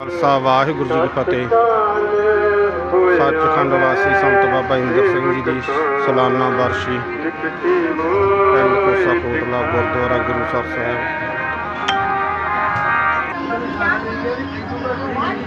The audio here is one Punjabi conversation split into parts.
ਖਾਲਸਾ, ਵਾਹਿਗੁਰੂ ਜੀ ਕੀ ਫਤਿਹ। ਸੱਚਖੰਡ ਵਾਸੀ ਸੰਤ ਬਾਬਾ ਇੰਦਰ ਸਿੰਘ ਜੀ ਦੀ ਸਾਲਾਨਾ ਵਰਸ਼ੀ ਪਿੰਡ ਕੋਸਾ ਕੋਟਲਾ, ਗੁਰਦੁਆਰਾ ਗੁਰੂਸਰ ਸਾਹਿਬ ਜਿਨਾ ਸਾਸਤਰ ਸੁਨਾਮੀ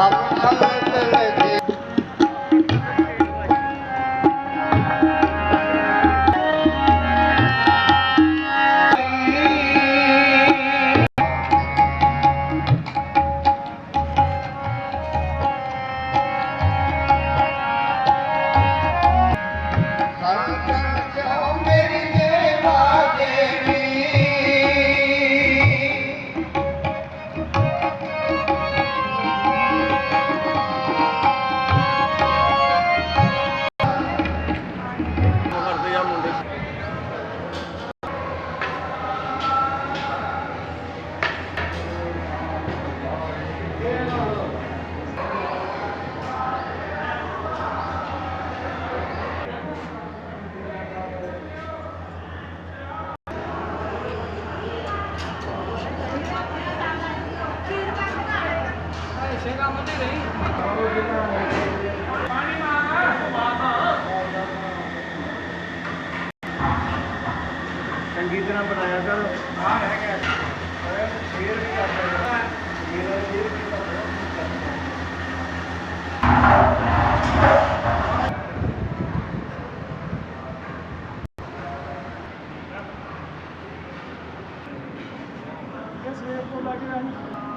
Vamos lá. Vorlage werden.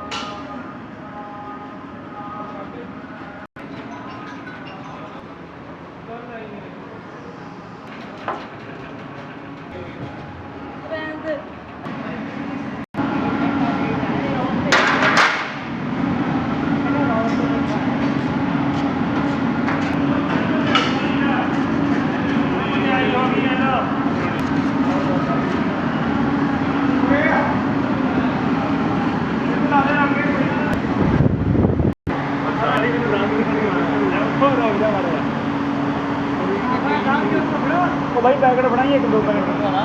तो भाई पैकेट बनाइए एक दो पैकेट। ना